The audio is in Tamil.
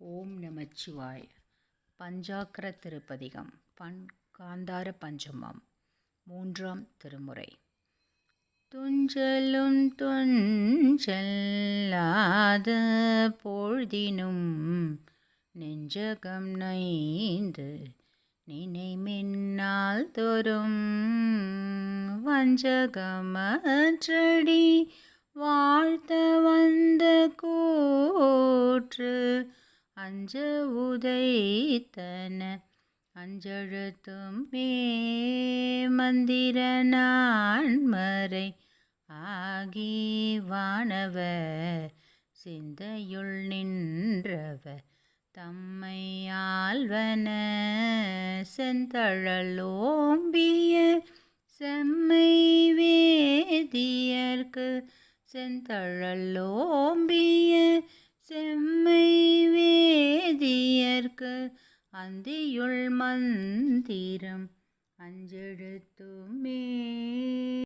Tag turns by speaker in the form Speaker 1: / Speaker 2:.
Speaker 1: ஓம் நமச்சிவாய். பஞ்சாக்கர திருப்பதிகம். பண் காந்தார பஞ்சமம். மூன்றாம் திருமுறை. துஞ்சலும் துஞ்சல்லாத பொழுதினும் நெஞ்சகம் நைந்து நினைமின்னால் தோறும் வஞ்சகமற்றடி வாழ்த்த வந்த கூற்று அஞ்ச உதைத்தன அஞ்செழுத்தும் மந்திர நான்மறை ஆகி வானவ சிந்தையுள் நின்றவ தம்மை ஆள்வன செந்தழலோம்பிய செம்மை வேதியர்க்கு செந்தழலோம்பிய செம்மை வேதியர்க்கு அந்தியுள் மந்திரம் அஞ்செழுத்துமே.